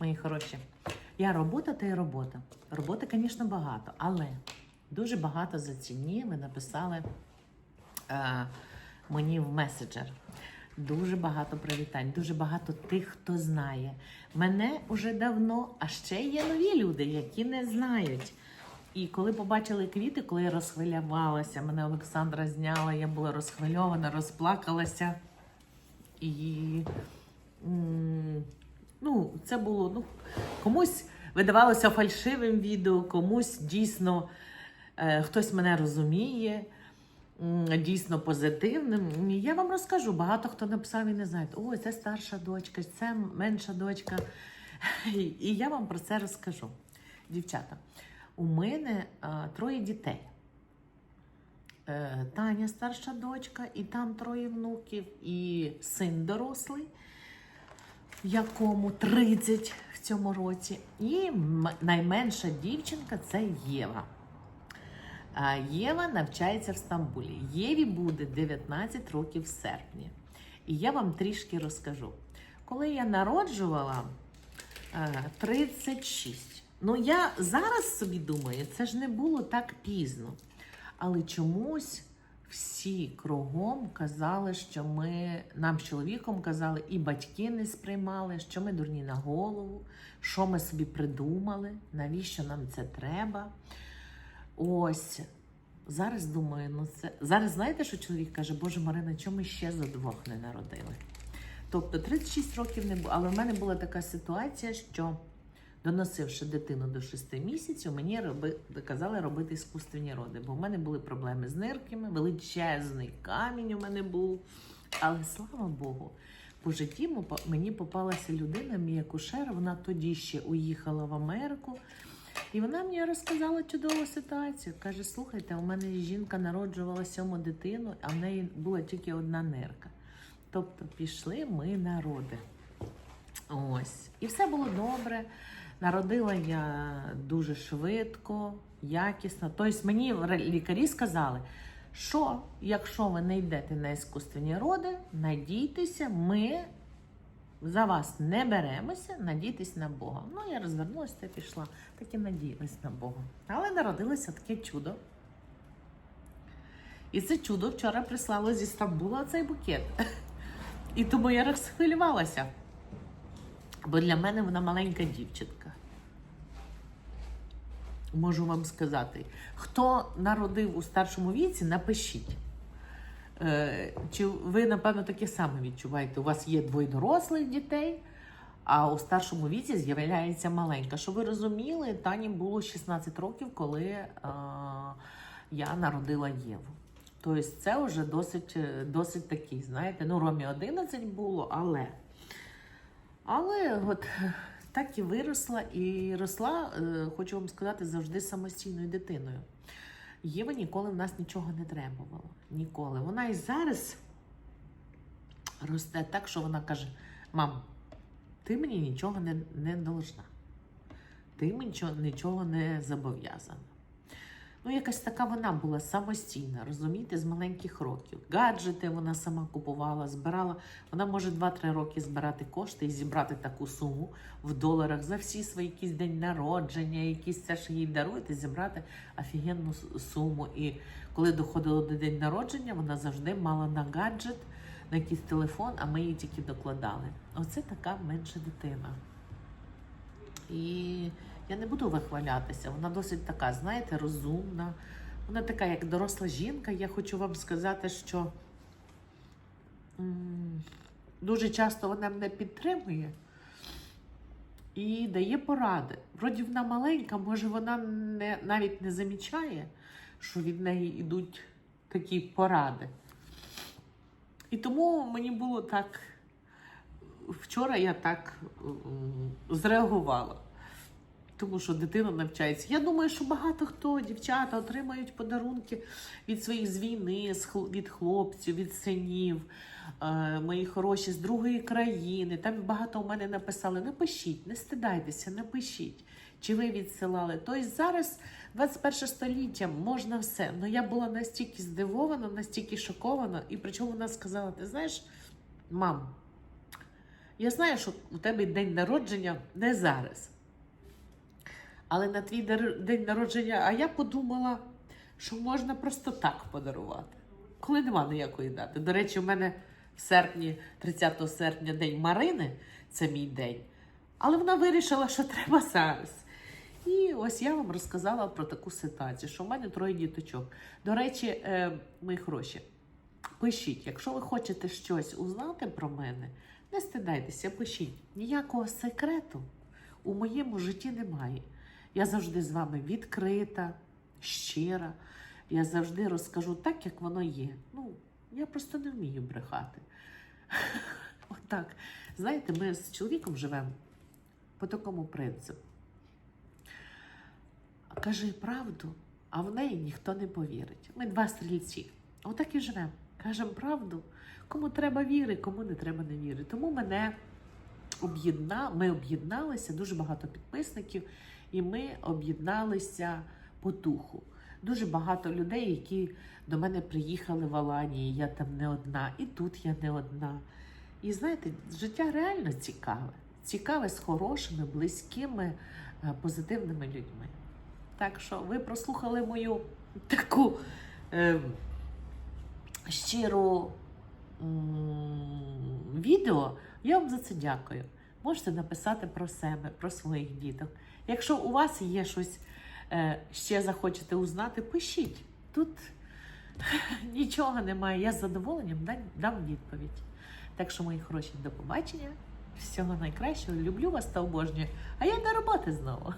мої хороші. Я робота та й робота. Роботи, звісно, багато, але дуже багато за ціні ви написали е, мені в меседжер. Дуже багато привітань, дуже багато тих, хто знає. Мене уже давно, а ще є нові люди, які не знають. І коли побачили квіти, коли я розхвилювалася, мене Олександра зняла, я була розхвильована, розплакалася. І ну, це було ну, комусь видавалося фальшивим відео, комусь дійсно е, хтось мене розуміє, дійсно позитивним. Я вам розкажу, багато хто написав і не знає, ой, це старша дочка, це менша дочка. І я вам про це розкажу. Дівчата, у мене а, троє дітей. Е, Таня старша дочка, і там троє внуків, і син дорослий, якому 30 в цьому році. І найменша дівчинка це Єва. Єва навчається в Стамбулі. Єві буде 19 років в серпні. І я вам трішки розкажу. Коли я народжувала е, 36. Ну, я зараз собі думаю, це ж не було так пізно. Але чомусь всі кругом казали, що ми нам з чоловіком казали, і батьки не сприймали, що ми дурні на голову, що ми собі придумали, навіщо нам це треба. Ось. Зараз думаю, ну це. Зараз знаєте, що чоловік каже, Боже Марина, чому ми ще за двох не народили? Тобто 36 років не було. Але в мене була така ситуація, що доносивши дитину до 6 місяців, мені роби, казали робити іскусственні роди, бо в мене були проблеми з нирками, величезний камінь у мене був. Але слава Богу, по житті мені попалася людина, мій акушер, вона тоді ще уїхала в Америку. І вона мені розказала чудову ситуацію. Каже: слухайте, у мене жінка народжувала сьому дитину, а в неї була тільки одна нирка. Тобто пішли ми на роди. Ось. І все було добре. Народила я дуже швидко, якісно. Тобто мені лікарі сказали, що якщо ви не йдете на іскусственні роди, надійтеся, ми за вас не беремося, надійтесь на Бога. Ну, я розвернулася та пішла, так і надіялась на Бога. Але народилося таке чудо. І це чудо вчора прислало зі Стамбула цей букет. І тому я розхвилювалася. Бо для мене вона маленька дівчинка. Можу вам сказати, хто народив у старшому віці, напишіть. Е, чи ви, напевно, таке саме відчуваєте? У вас є двоє дорослих дітей, а у старшому віці з'являється маленька. Щоб ви розуміли, Тані було 16 років, коли е, я народила Єву. Тобто це вже досить, е, досить такий, знаєте, ну, Ромі 11 було, але. Але от так і виросла, і росла, е, хочу вам сказати, завжди самостійною дитиною. Єва ніколи в нас нічого не требувала. Ніколи. Вона і зараз росте так, що вона каже: мам, ти мені нічого не, не должна. Ти мені нічого не зобов'язана. Ну, якась така вона була самостійна, розумієте, з маленьких років. Гаджети вона сама купувала, збирала. Вона може 2-3 роки збирати кошти і зібрати таку суму в доларах за всі свої якісь день народження, якісь це що їй дарують, і зібрати офігенну суму. І коли доходило до день народження, вона завжди мала на гаджет, на якийсь телефон, а ми її тільки докладали. Оце така менша дитина. І я не буду вихвалятися. Вона досить така, знаєте, розумна. Вона така, як доросла жінка. Я хочу вам сказати, що дуже часто вона мене підтримує і дає поради. Вроді вона маленька, може вона не, навіть не замічає, що від неї йдуть такі поради. І тому мені було так. Вчора я так зреагувала. Тому що дитина навчається. Я думаю, що багато хто, дівчата, отримають подарунки від своїх з війни, від хлопців, від синів, е, мої хороші з другої країни. Там багато у мене написали: напишіть, не стидайтеся, напишіть. Чи ви відсилали? Тобто зараз 21 століття можна все. Ну я була настільки здивована, настільки шокована, і причому вона сказала: ти знаєш, мам, Я знаю, що у тебе день народження не зараз. Але на твій день народження, а я подумала, що можна просто так подарувати, коли нема ніякої дати. До речі, у мене в серпні, 30 серпня, день Марини, це мій день. Але вона вирішила, що треба зараз. І ось я вам розказала про таку ситуацію, що в мене троє діточок. До речі, е, мої гроші. Пишіть, якщо ви хочете щось узнати про мене, не стидайтеся, пишіть. Ніякого секрету у моєму житті немає. Я завжди з вами відкрита, щира. Я завжди розкажу так, як воно є. Ну, я просто не вмію брехати. Отак. Знаєте, ми з чоловіком живемо по такому принципу. Кажи правду, а в неї ніхто не повірить. Ми два стрільці. Отак і живемо. Кажемо правду. Кому треба віри, кому не треба не віри. Тому мене об'єдна... ми об'єдналися, дуже багато підписників, і ми об'єдналися по духу. Дуже багато людей, які до мене приїхали в Аланії, я там не одна, і тут я не одна. І знаєте, життя реально цікаве. Цікаве з хорошими, близькими, е, позитивними людьми. Так що ви прослухали мою таку е, щиру м, відео. Я вам за це дякую. Можете написати про себе, про своїх діток. Якщо у вас є щось е, ще захочете узнати, пишіть. Тут нічого немає. Я з задоволенням дам, відповідь. Так що, мої хороші, до побачення. Всього найкращого. Люблю вас та обожнюю. А я до роботи знову.